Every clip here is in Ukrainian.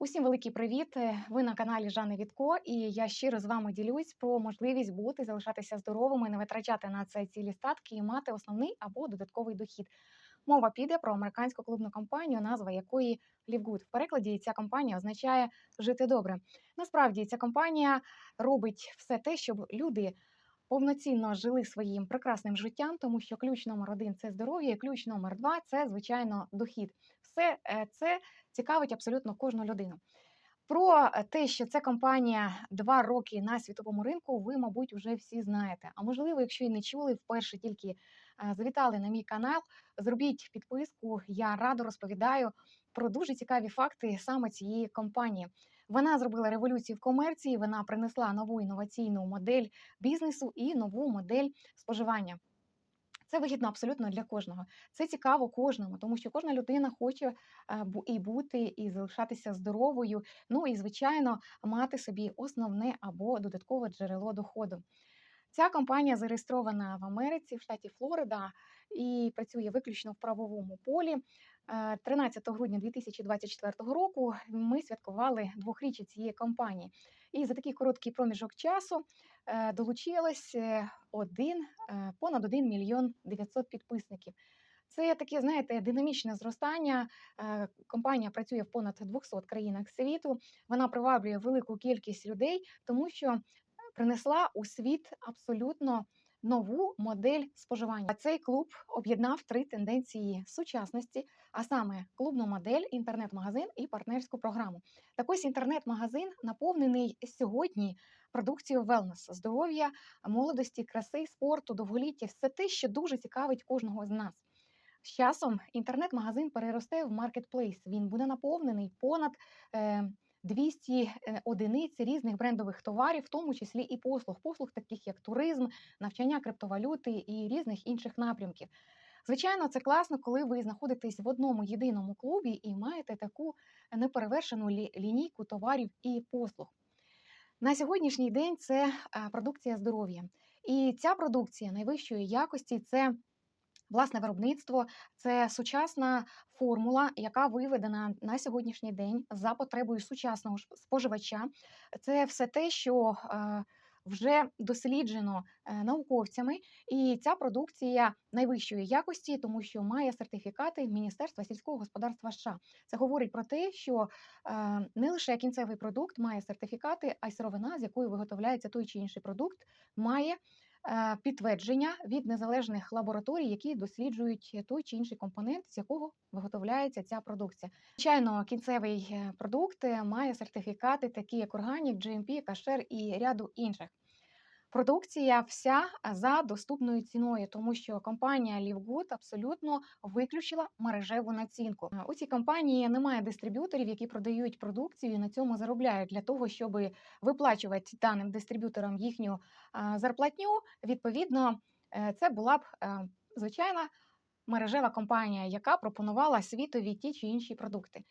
Усім великий привіт! Ви на каналі Жанни Вітко, і я щиро з вами ділюсь про можливість бути, залишатися здоровими, не витрачати на це цілі статки і мати основний або додатковий дохід. Мова піде про американську клубну компанію, назва якої Live В перекладі ця компанія означає жити добре. Насправді ця компанія робить все те, щоб люди повноцінно жили своїм прекрасним життям, тому що ключ номер один це здоров'я, і ключ номер два це звичайно дохід. Все е, це цікавить абсолютно кожну людину. Про е, те, що ця компанія два роки на світовому ринку, ви, мабуть, вже всі знаєте. А можливо, якщо і не чули, вперше тільки е, завітали на мій канал, зробіть підписку. Я радо розповідаю про дуже цікаві факти саме цієї компанії. Вона зробила революцію в комерції, вона принесла нову інноваційну модель бізнесу і нову модель споживання. Це вигідно абсолютно для кожного. Це цікаво кожному, тому що кожна людина хоче е, і бути, і залишатися здоровою. Ну і звичайно, мати собі основне або додаткове джерело доходу. Ця компанія зареєстрована в Америці, в штаті Флорида, і працює виключно в правовому полі. Е, 13 грудня 2024 року ми святкували двохріччя цієї компанії. І за такий короткий проміжок часу е, долучилось е, один, е, понад 1 мільйон 900 підписників. Це таке, знаєте, динамічне зростання. Е, Компанія працює в понад 200 країнах світу. Вона приваблює велику кількість людей, тому що принесла у світ абсолютно нову модель споживання. Цей клуб об'єднав три тенденції сучасності, а саме клубну модель, інтернет-магазин і партнерську програму. Так ось інтернет-магазин наповнений сьогодні продукцією велнес, здоров'я, молодості, краси, спорту, довголіття все те, що дуже цікавить кожного з нас. З часом інтернет-магазин переросте в маркетплейс. Він буде наповнений понад е, 200 е, одиниць різних брендових товарів, в тому числі і послуг, послуг таких як туризм, навчання криптовалюти і різних інших напрямків. Звичайно, це класно, коли ви знаходитесь в одному єдиному клубі і маєте таку неперевершену лі- лінійку товарів і послуг. На сьогоднішній день це е, продукція здоров'я. І ця продукція найвищої якості це власне виробництво, це сучасна формула, яка виведена на сьогоднішній день за потребою сучасного споживача. Це все те, що е, вже досліджено е, науковцями, і ця продукція найвищої якості, тому що має сертифікати Міністерства сільського господарства США. Це говорить про те, що е, не лише кінцевий продукт має сертифікати, а й сировина, з якої виготовляється той чи інший продукт, має підтвердження від незалежних лабораторій, які досліджують той чи інший компонент, з якого виготовляється ця продукція. Звичайно, кінцевий е, продукт е, має сертифікати, такі як органік, GMP, кашер і ряду інших. Продукція вся за доступною ціною, тому що компанія Livegood абсолютно виключила мережеву націнку. У цій компанії немає дистриб'юторів, які продають продукцію і на цьому заробляють для того, щоб виплачувати даним дистриб'юторам їхню зарплатню. Відповідно, е, це була б е, звичайна мережева компанія, яка пропонувала світові ті чи інші продукти.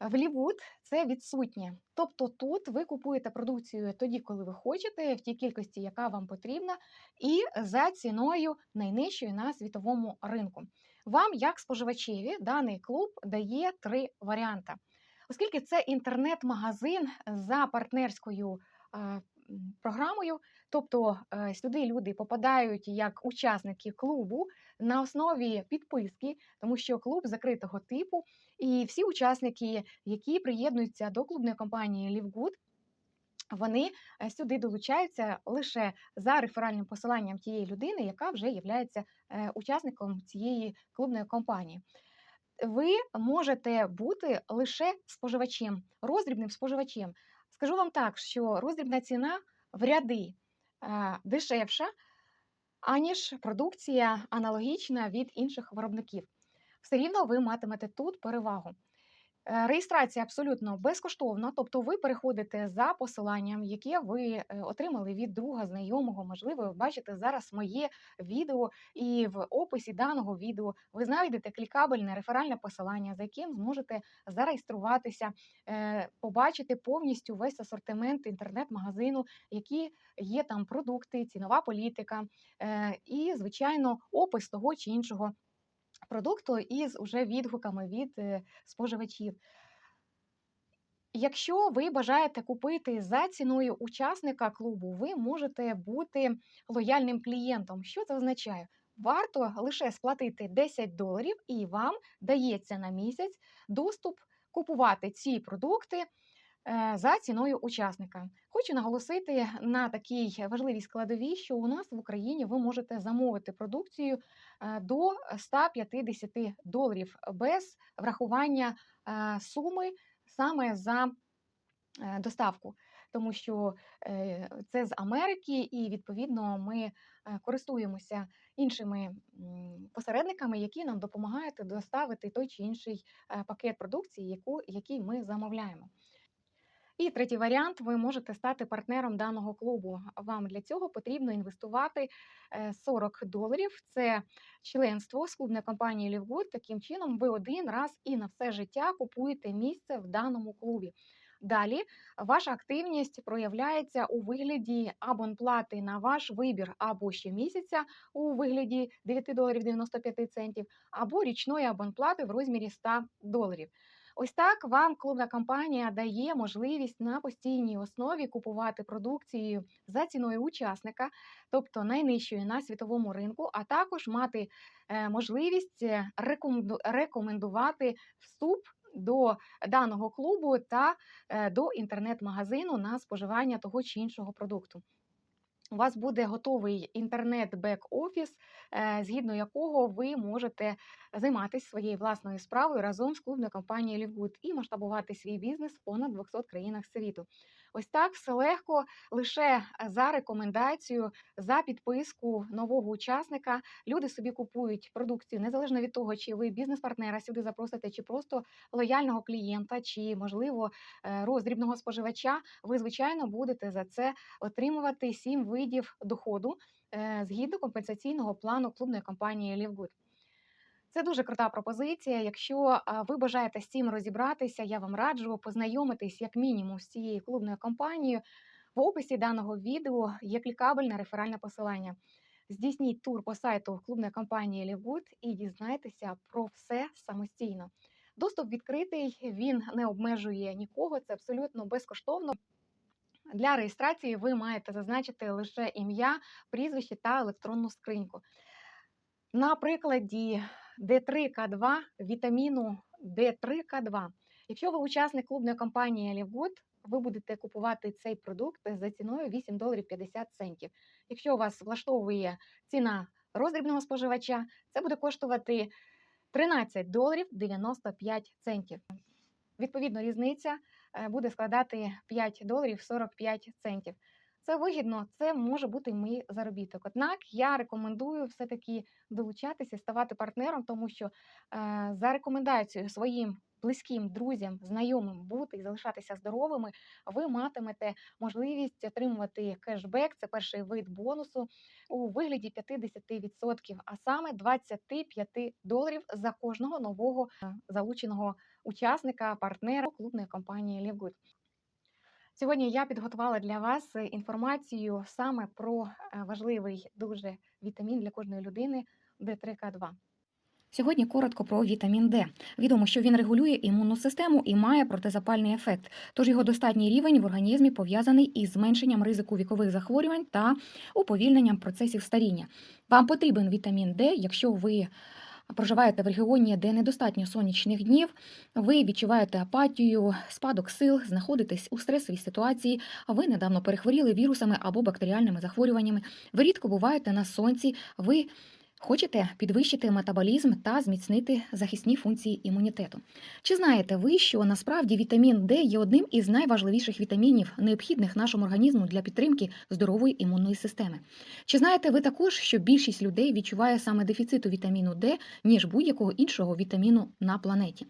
В Лівуд це відсутнє. Тобто тут ви купуєте продукцію тоді, коли ви хочете, в тій кількості, яка вам потрібна, і за ціною найнижчою на світовому ринку. Вам, як споживачеві, даний клуб дає три варіанти. Оскільки це інтернет-магазин за партнерською програмою, тобто е, сюди люди попадають як учасники клубу на основі підписки, тому що клуб закритого типу, і всі учасники, які приєднуються до клубної компанії LiveGood, вони е, сюди долучаються лише за реферальним посиланням тієї людини, яка вже є учасником цієї клубної компанії. Ви можете бути лише споживачем, роздрібним споживачем. Скажу вам так, що роздрібна ціна в ряди дешевша, аніж продукція аналогічна від інших виробників. Все рівно ви матимете тут перевагу. Е, Реєстрація абсолютно безкоштовна, тобто ви переходите за посиланням, яке ви е, отримали від друга знайомого. Можливо, ви бачите зараз моє відео, і в описі даного відео ви знайдете клікабельне реферальне посилання, за яким зможете зареєструватися, е, побачити повністю весь асортимент інтернет-магазину, які є там продукти, цінова політика і, звичайно, опис того чи іншого продукту із уже відгуками від е, споживачів. Якщо ви бажаєте купити за ціною учасника клубу, ви можете бути лояльним клієнтом. Що це означає? Варто лише сплатити 10 доларів, і вам дається на місяць доступ купувати ці продукти за ціною учасника. Хочу наголосити на такій важливій складовій, що у нас в Україні ви можете замовити продукцію е, до 150 доларів без врахування е, суми саме за е, доставку, тому що е, це з Америки, і відповідно ми е, користуємося іншими посередниками, які нам допомагають доставити той чи інший е, пакет продукції, яку, який ми замовляємо. І третій варіант: ви можете стати партнером даного клубу. Вам для цього потрібно інвестувати е, 40 доларів. Це членство з клубної компанії Лівгуд. Таким чином, ви один раз і на все життя купуєте місце в даному клубі. Далі ваша активність проявляється у вигляді абонплати на ваш вибір або щомісяця у вигляді 9 доларів 95 центів, або річної абонплати в розмірі 100 доларів. Ось так вам клубна компанія дає можливість на постійній основі купувати продукцію за ціною учасника, тобто найнижчою на світовому ринку, а також мати е, можливість е, рекомендувати вступ до даного клубу та е, до інтернет-магазину на споживання того чи іншого продукту. У вас буде готовий інтернет-бек-офіс, е, згідно якого ви можете займатися своєю власною справою разом з клубною компанією Лівгуд і масштабувати свій бізнес в понад 200 країнах світу. Ось так все легко лише за рекомендацію, за підписку нового учасника. Люди собі купують продукцію незалежно від того, чи ви бізнес-партнера сюди запросите, чи просто лояльного клієнта, чи можливо е, роздрібного споживача. Ви звичайно будете за це отримувати сім видів доходу е, згідно компенсаційного плану клубної компанії Лівгуд. Це дуже крута пропозиція. Якщо ви бажаєте з цим розібратися, я вам раджу познайомитись як мінімум з цією клубною компанією. В описі даного відео є клікабельне реферальне посилання. Здійсніть тур по сайту клубної компанії Лівгуд і дізнайтеся про все самостійно. Доступ відкритий, він не обмежує нікого, це абсолютно безкоштовно. Для реєстрації ви маєте зазначити лише ім'я, прізвище та електронну скриньку. На прикладі D3К2 вітаміну D3К2. Якщо ви учасник клубної компанії Лівгуд, ви будете купувати цей продукт за ціною 8 доларів 50 центів. Якщо вас влаштовує ціна роздрібного споживача, це буде коштувати 13 доларів 95 центів. Відповідно, різниця е, буде складати 5 доларів 45 центів. Це вигідно, це може бути мій заробіток. Однак я рекомендую все-таки долучатися, ставати партнером, тому що е, за рекомендацією своїм близьким друзям, знайомим бути і залишатися здоровими, ви матимете можливість отримувати кешбек, це перший вид бонусу у вигляді 50%, а саме 25 доларів за кожного нового е, залученого учасника, партнера клубної компанії Лівгуд. Сьогодні я підготувала для вас інформацію саме про е, важливий дуже вітамін для кожної людини D3К2. Сьогодні коротко про вітамін Д. Відомо, що він регулює імунну систему і має протизапальний ефект. Тож його достатній рівень в організмі пов'язаний із зменшенням ризику вікових захворювань та уповільненням процесів старіння. Вам потрібен вітамін Д, якщо ви проживаєте в регіоні, де недостатньо сонячних днів, ви відчуваєте апатію, спадок сил, знаходитесь у стресовій ситуації, ви недавно перехворіли вірусами або бактеріальними захворюваннями. Ви рідко буваєте на сонці. ви Хочете підвищити метаболізм та зміцнити захисні функції імунітету. Чи знаєте ви, що насправді вітамін Д є одним із найважливіших вітамінів, необхідних нашому організму для підтримки здорової імунної системи? Чи знаєте ви також, що більшість людей відчуває саме дефіциту вітаміну Д, ніж будь-якого іншого вітаміну на планеті?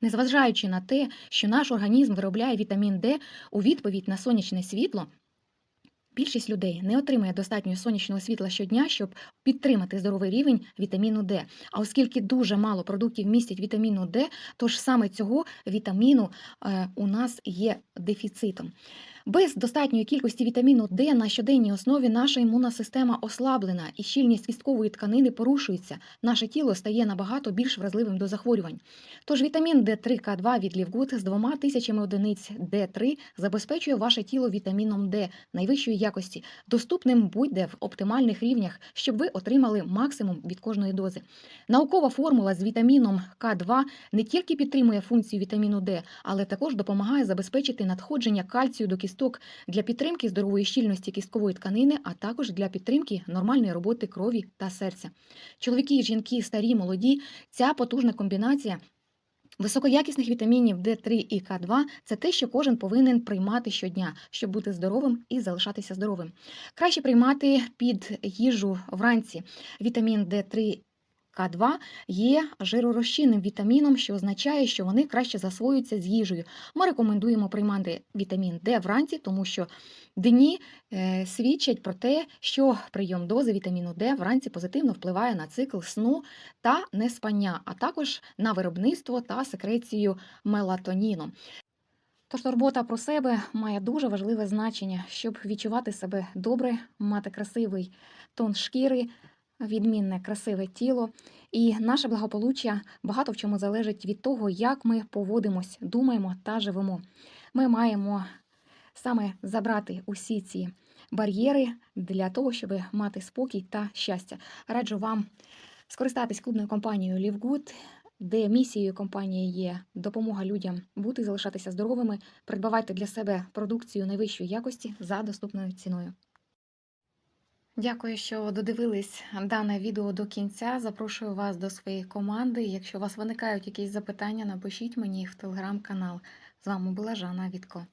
Незважаючи на те, що наш організм виробляє вітамін Д у відповідь на сонячне світло. Більшість людей не отримує достатньо сонячного світла щодня, щоб підтримати здоровий рівень вітаміну Д. А оскільки дуже мало продуктів містять вітаміну Д, тож саме цього вітаміну е, у нас є дефіцитом. Без достатньої кількості вітаміну Д на щоденній основі наша імунна система ослаблена і щільність кісткової тканини порушується. Наше тіло стає набагато більш вразливим до захворювань. Тож вітамін D3К2 від Лівгуд з двома тисячами одиниць D3 забезпечує ваше тіло вітаміном Д найвищої якості, доступним будь-де в оптимальних рівнях, щоб ви отримали максимум від кожної дози. Наукова формула з вітаміном К2 не тільки підтримує функцію вітаміну Д, але також допомагає забезпечити надходження кальцію до кісток для підтримки здорової щільності кісткової тканини, а також для підтримки нормальної роботи крові та серця. Чоловіки, жінки, старі, молоді, ця потужна комбінація. Високоякісних вітамінів D3 і К2 це те, що кожен повинен приймати щодня, щоб бути здоровим і залишатися здоровим. Краще приймати під їжу вранці вітамін D3 К2 є жиророзчинним вітаміном, що означає, що вони краще засвоюються з їжею. Ми рекомендуємо приймати вітамін Д вранці, тому що дні е, свідчать про те, що прийом дози вітаміну Д вранці позитивно впливає на цикл сну та неспання, а також на виробництво та секрецію мелатоніну. Тож турбота про себе має дуже важливе значення, щоб відчувати себе добре, мати красивий тон шкіри, відмінне красиве тіло. І наше благополуччя багато в чому залежить від того, як ми поводимось, думаємо та живемо. Ми маємо саме забрати усі ці бар'єри для того, щоб мати спокій та щастя. Раджу вам скористатись клубною компанією LiveGood, де місією компанії є допомога людям бути, залишатися здоровими, придбавайте для себе продукцію найвищої якості за доступною ціною. Дякую, що додивились дане відео до кінця. Запрошую вас до своєї команди. Якщо у вас виникають якісь запитання, напишіть мені в телеграм-канал. З вами була Жанна Вітко.